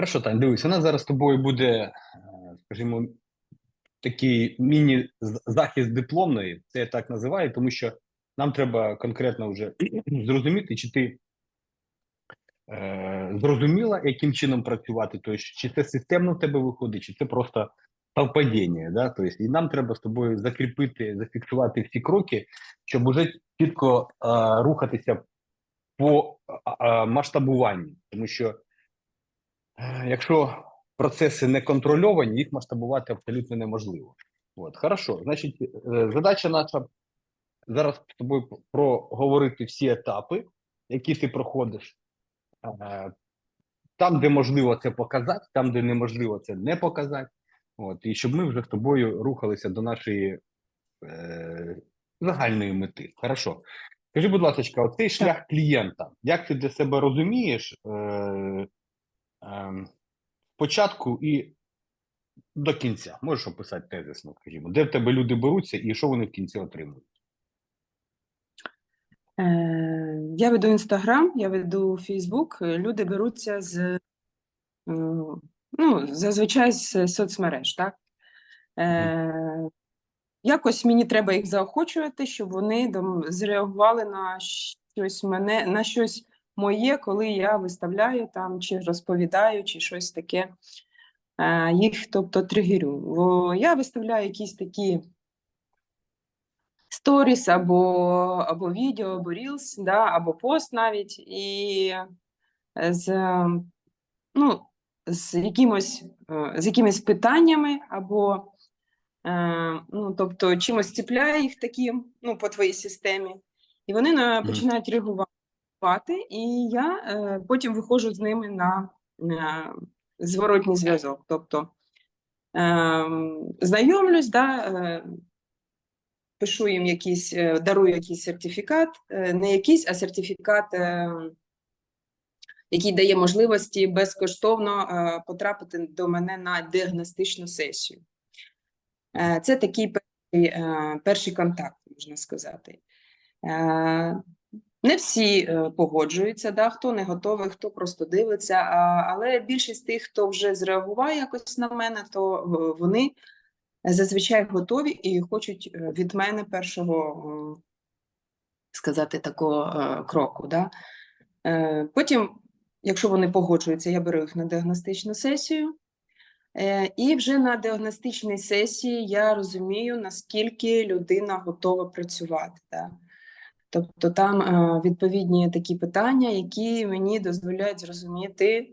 Хорошо, Тань, дивись, у нас зараз з тобою буде, е, скажімо, такий міні-захист дипломної, це я так називаю, тому що нам треба конкретно вже зрозуміти, чи ти е, зрозуміла, яким чином працювати, тобто, чи це системно в тебе виходить, чи це просто совпадіння, да? тобто, і нам треба з тобою закріпити, зафіксувати всі кроки, щоб уже чітко е, рухатися по е, е, масштабуванню, тому що Якщо процеси не контрольовані, їх масштабувати абсолютно неможливо. От, хорошо. Значить, е, задача наша зараз з тобою проговорити всі етапи, які ти проходиш. Е, Там, де можливо це показати, там, де неможливо це не показати. От, і щоб ми вже з тобою рухалися до нашої е, загальної мети. Хорошо. Скажи, будь ласка, оцей шлях клієнта, як ти для себе розумієш? Е, початку і до кінця. Можеш описати тезисно, скажімо, де в тебе люди беруться і що вони в кінці отримують? Е, Я веду Інстаграм, я веду Фейсбук. Люди беруться з е, ну, зазвичай з соцмереж, так? Е, Якось мені треба їх заохочувати, щоб вони зреагували на щось мене, на щось моє, коли я виставляю там, чи розповідаю, чи щось таке. Е, Їх, тобто, тригерю. Я виставляю якісь такі сторіс або, або відео, або рілс, да, або пост навіть, і з, ну, з, якимось, е, з якимись питаннями, або е, ну, тобто чимось ціпляє їх таким ну, по твоїй системі, і вони на, починають реагувати, і я е, потім виходжу з ними на, на зворотній зв'язок. Тобто е, знайомлюсь, да, е, пишу їм якийсь, е, дарую якийсь сертифікат, е, не якийсь, а сертифікат, е, який дає можливості безкоштовно е, потрапити до мене на діагностичну сесію. Е, Це такий перший, е, перший контакт, можна сказати. Не всі е, погоджуються, да, хто не готовий, хто просто дивиться. а- Але більшість тих, хто вже зреагував якось на мене, то е, вони зазвичай готові і хочуть е, від мене першого сказати такого кроку. Да? Потім, якщо вони погоджуються, я беру їх на діагностичну сесію. І вже на діагностичній сесії я розумію, наскільки людина готова працювати. Да? Тобто там е, відповідні такі питання, які мені дозволяють зрозуміти,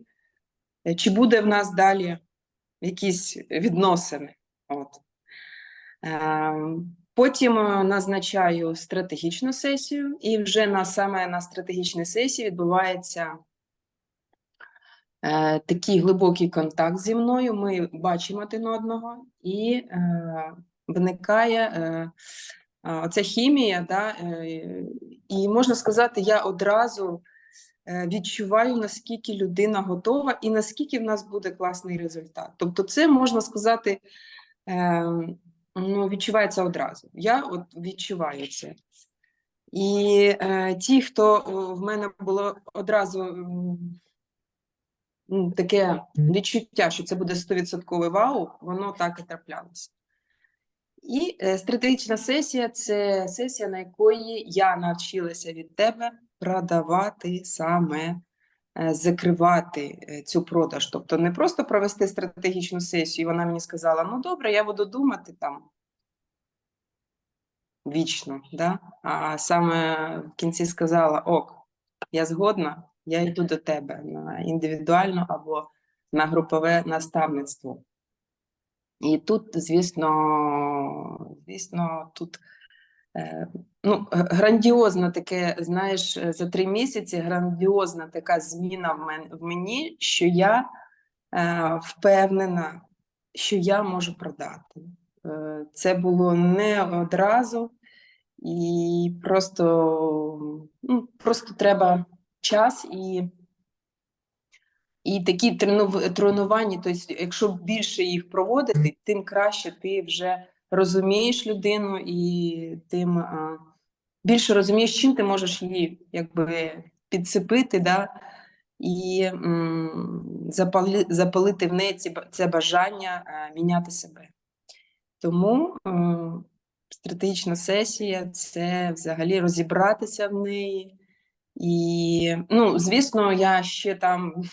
е, чи буде в нас далі якісь відносини. От. Ем, Потім е, назначаю стратегічну сесію, і вже на саме на стратегічній сесії відбувається е, такий глибокий контакт зі мною. Ми бачимо один одного, і е, виникає е, е, оця хімія, да, е, і можна сказати, я одразу е, відчуваю, наскільки людина готова і наскільки в нас буде класний результат. Тобто, це можна сказати. Е, ну, відчувається одразу. Я от відчуваю це. І е, ті, хто в мене було одразу таке відчуття, що це буде 100% вау, воно так і траплялося. І е, стратегічна сесія це сесія, на якої я навчилася від тебе продавати саме, е, закривати е, цю продаж. Тобто не просто провести стратегічну сесію, і вона мені сказала: ну добре, я буду думати там вічно, да? а саме в кінці сказала: Ок, я згодна, я йду до тебе на індивідуально або на групове наставництво. І тут, звісно, звісно, тут е, ну, г- грандіозно таке, знаєш, е, за три місяці грандіозна така зміна в, мен, в мені, що я е, впевнена, що я можу продати. Це було не одразу, і просто, ну, просто треба час і. І такі тренування, тобто, якщо більше їх проводити, тим краще ти вже розумієш людину і тим а, більше розумієш, чим ти можеш її якби підсипити, да? і м, запали, запалити в неї ці, це бажання е, міняти себе. Тому е, стратегічна сесія це взагалі розібратися в неї. І, ну, звісно, я ще там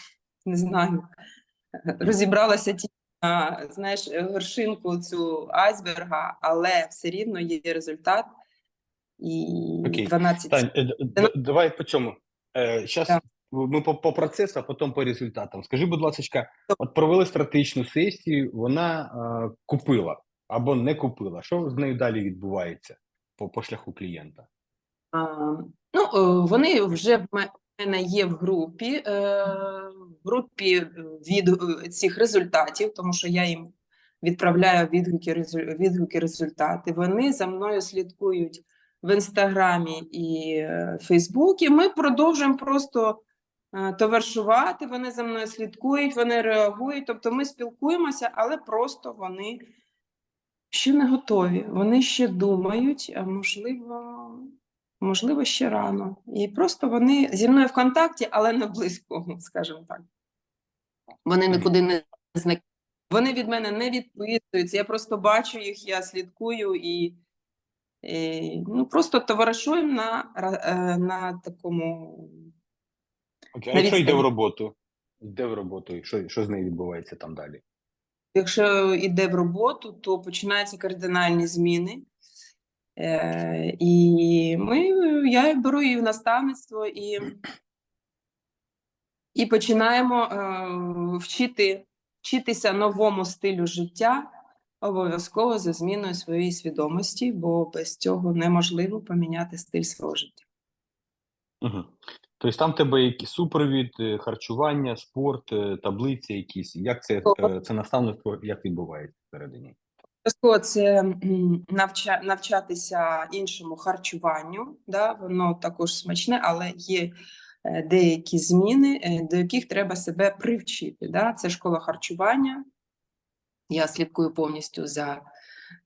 не знаю, розібралася ті знаєш, вершинку цю айсберга, але все рівно є результат. І Окей. 12 Тань, е, д- д- давай по цьому. Зараз Так. ми по, по процесу, а потім по результатам. Скажи, будь ласка, от провели стратегічну сесію, вона е, купила або не купила. Що з нею далі відбувається по, по шляху клієнта? А, ну, е, вони вже мене є в групі, е, в групі е, від е, цих результатів, тому що я їм відправляю відгуки, відгуки результати. Вони за мною слідкують в інстаграмі і Фейсбуці. Ми продовжуємо просто товаришувати. Вони за мною слідкують, вони реагують. Тобто ми спілкуємося, але просто вони ще не готові. Вони ще думають, а можливо, можливо, ще рано. І просто вони зі мною в контакті, але не близько, скажімо так. Вони нікуди не зникають. Вони від мене не відписуються. Я просто бачу їх, я слідкую і, і ну, просто товаришуємо на, е, на такому. Окей, а На якщо йде в роботу? Йде в роботу, і що, що з нею відбувається там далі? Якщо йде в роботу, то починаються кардинальні зміни. Е, і ми, я беру її в наставництво і, і починаємо е, вчити, вчитися новому стилю життя, обов'язково за зміною своєї свідомості, бо без цього неможливо поміняти стиль свого життя. Угу. Тобто там тебе якийсь супровід, е, харчування, спорт, е, таблиці якісь. Як це, е, це наставництво як відбувається всередині? Обов'язково це навча, навчатися іншому харчуванню, да, воно також смачне, але є е, деякі зміни, е, до яких треба себе привчити. Да. Це школа харчування. Я слідкую повністю за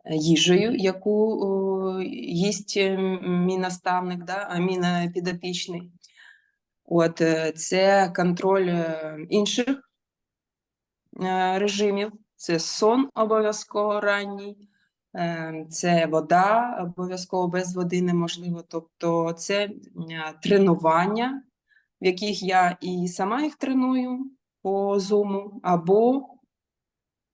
е, їжею, яку о, їсть мій наставник, да, а мій підопічний. От, це контроль інших режимів, це сон обов'язково ранній, е, це вода, обов'язково без води неможливо. Тобто це тренування, в яких я і сама їх треную по зуму, або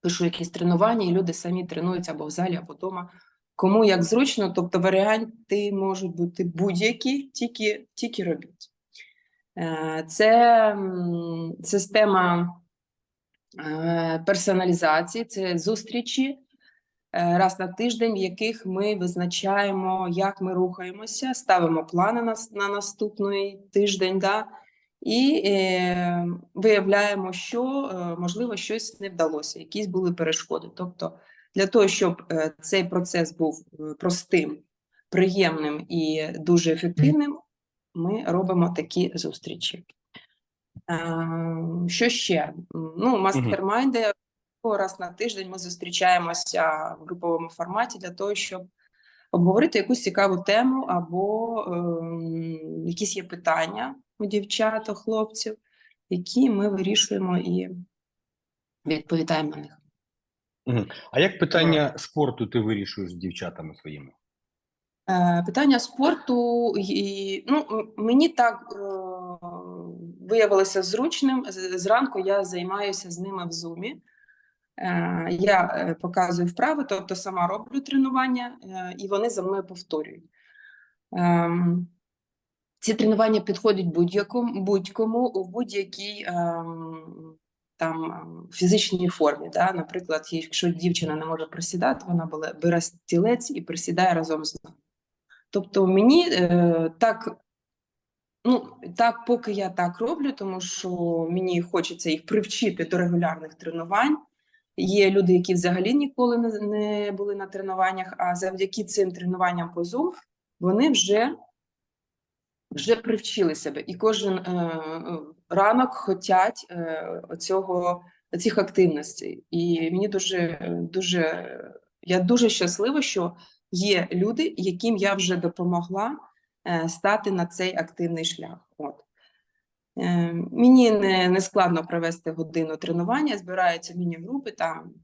пишу якісь тренування, і люди самі тренуються або в залі, або вдома. Кому як зручно, тобто варіанти можуть бути будь-які, тільки, тільки робіть. Е, Це система персоналізації, це зустрічі е, раз на тиждень, в яких ми визначаємо, як ми рухаємося, ставимо плани на, на наступний тиждень, да, і е, виявляємо, що е, можливо щось не вдалося, якісь були перешкоди. Тобто, для того, щоб е, цей процес був е, простим, приємним і дуже ефективним, ми робимо такі зустрічі. Що ще? Ну, мастермайди раз на тиждень ми зустрічаємося в груповому форматі для того, щоб обговорити якусь цікаву тему або ем, якісь є питання у дівчат, у хлопців, які ми вирішуємо і відповідаємо на них. А як питання спорту ти вирішуєш з дівчатами своїми? Е, Питання спорту і, ну, мені так е, виявилося зручним. Зранку я займаюся з ними в зумі. Е, Я е, показую вправи, тобто сама роблю тренування, е, і вони за мною повторюють. Ем, Ці тренування підходять будь-якому будь-кому у будь-якій ем, там фізичній формі. Да? Наприклад, якщо дівчина не може присідати, вона бере- стілець і присідає разом з нами. Тобто мені так, ну, так, поки я так роблю, тому що мені хочеться їх привчити до регулярних тренувань. Є люди, які взагалі ніколи не, були на тренуваннях, а завдяки цим тренуванням по Zoom вони вже, вже привчили себе. І кожен е, ранок хотять е, оцього, цих активностей. І мені дуже, дуже, я дуже щаслива, що є люди, яким я вже допомогла стати на цей активний шлях. От. Е, Мені не, не складно провести годину тренування, збираються міні-групи, там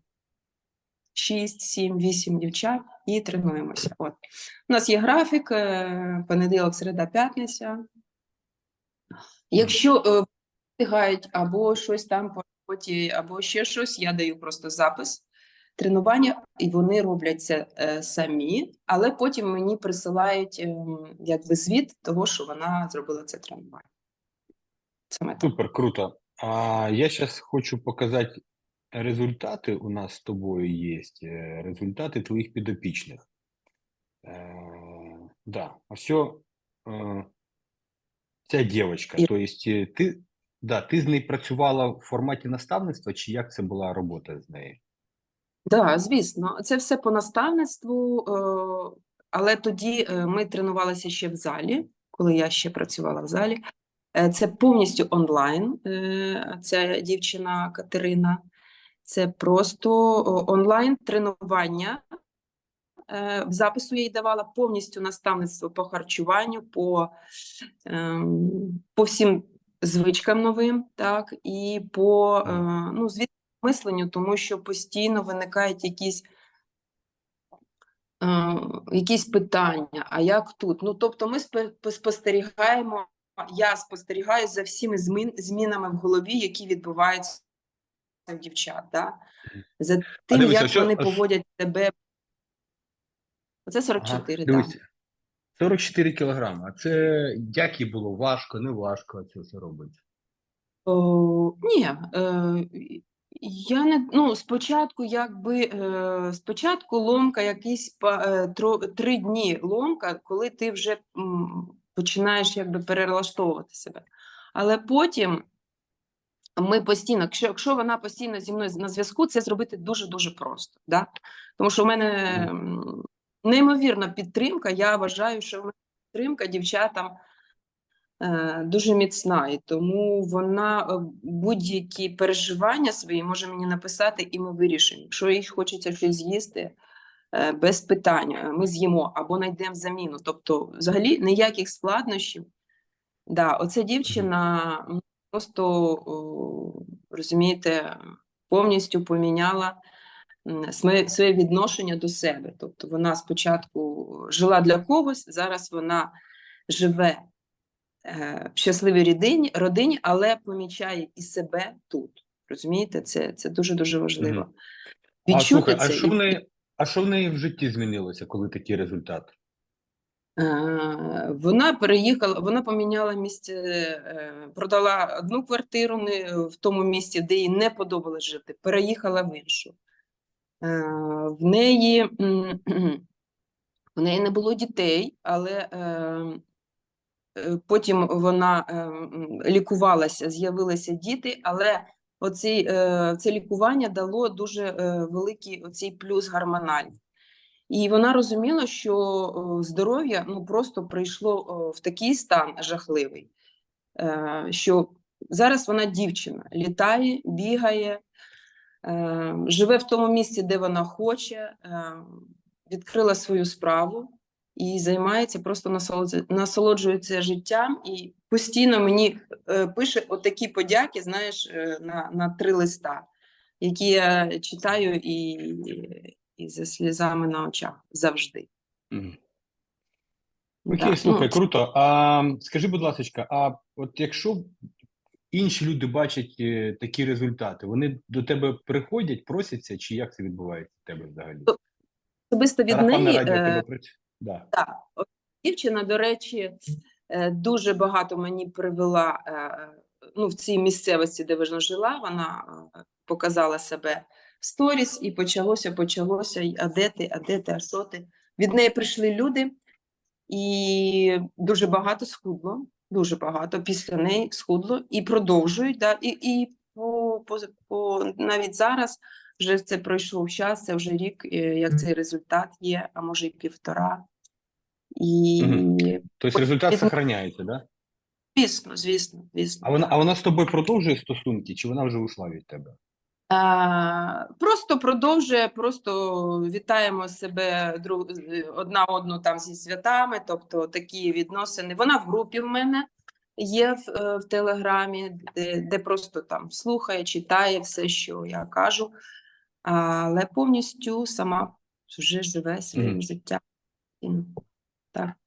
6, 7, 8 дівчат і тренуємося. От. У нас є графік, е, понеділок, середа, п'ятниця. Якщо е, встигають або щось там по роботі, або ще щось, я даю просто запис тренування, і вони роблять це е, самі, але потім мені присилають ем, якби звіт того, що вона зробила це тренування. Саме так. Супер, круто. А я зараз хочу показати результати. У нас з тобою є е, результати твоїх підопічних. Е, да, ось е, ця дівчинка. І- Тобто, е, ти, да, ти з нею працювала в форматі наставництва, чи як це була робота з нею? Да, звісно, це все по наставництву, е, але тоді е, ми тренувалися ще в залі, коли я ще працювала в залі. Е, Це повністю онлайн. Ця дівчина Катерина. Це просто онлайн тренування. В запису я їй давала повністю наставництво по харчуванню, по, ем, по всім звичкам новим, так, і по ну, звісно, мисленню, тому що постійно виникають якісь, е, якісь питання, а як тут? Ну, тобто ми спостерігаємо, я спостерігаю за всіми змін, змінами в голові, які відбуваються в дівчат, да? за тим, дивися, як що- вони поводять себе. Оце 44, так. дивись, 44 кілограми. А це як їй було важко, не важко це все робить? О, ні, е, я не ну спочатку, якби е, спочатку ломка якісь па- е, тро- три дні ломка, коли ти вже м, починаєш якби перелаштовувати себе. Але потім ми постійно, якщо, якщо вона постійно зі мною на зв'язку, це зробити дуже дуже просто. Да? Тому що в мене неймовірна підтримка. Я вважаю, що в мене підтримка дівчатам дуже міцна, і тому вона е, будь-які переживання свої може мені написати, і ми вирішимо. Якщо їй хочеться щось з'їсти, е, без питань, е, ми з'їмо або знайдемо заміну. Тобто, взагалі ніяких складнощів. Да, оця дівчина просто о, розумієте, повністю поміняла своє відношення до себе. Тобто вона спочатку жила для когось, зараз вона живе е, в щасливій родині, родині, але помічає і себе тут. Розумієте, це, це дуже дуже важливо. Мгм. Відчути а слухай, а що і в неї, а що в неї в житті змінилося, коли такий результат? Е, Вона переїхала, вона поміняла місце, е, продала одну квартиру в тому місці, де їй не подобалось жити, переїхала в іншу. Е, В неї, в неї не було дітей, але е, е, потім вона е, лікувалася, з'явилися діти, але оці, е, це лікування дало дуже е, великий оцей плюс гормональний. І вона розуміла, що здоров'я ну просто прийшло в такий стан жахливий, е, що зараз вона дівчина, літає, бігає, е, живе в тому місці, де вона хоче, е, відкрила свою справу і займається, просто насолоджується життям і постійно мені е, пише отакі подяки, знаєш, е, на, на три листа, які я читаю і, і зі слізами на очах завжди. Да, Окей, ну, слухай, це- круто. А скажи, будь ласка, а от якщо інші люди бачать е, такі результати, вони до тебе приходять, просяться, чи як це відбувається в тебе взагалі? Особисто від неї радіо е, тебе працює? Да. Так, дівчина, до речі, е, дуже багато мені привела е, ну, в цій місцевості, де вона жила. Вона е, показала себе в сторіс, і почалося, почалося. й, А де ти, а де ти, а що ти? Від неї прийшли люди, і дуже багато схудло. Дуже багато після неї схудло і продовжують. Да, і, і по, по, по навіть зараз вже це пройшов час, це вже рік, як цей результат є, а може і півтора. І Тобто результат від- зберігається, да? звісно, звісно, звісно. А вона, а вона з тобою продовжує стосунки, чи вона вже ушла від тебе? А, просто продовжує, просто вітаємо себе друг, одна одну там зі святами, тобто такі відносини. Вона в групі в мене. є в, е, в Телеграмі, де, де просто там слухає, читає все, що я кажу, але повністю сама вже живе своїм Мгм. життям. Так.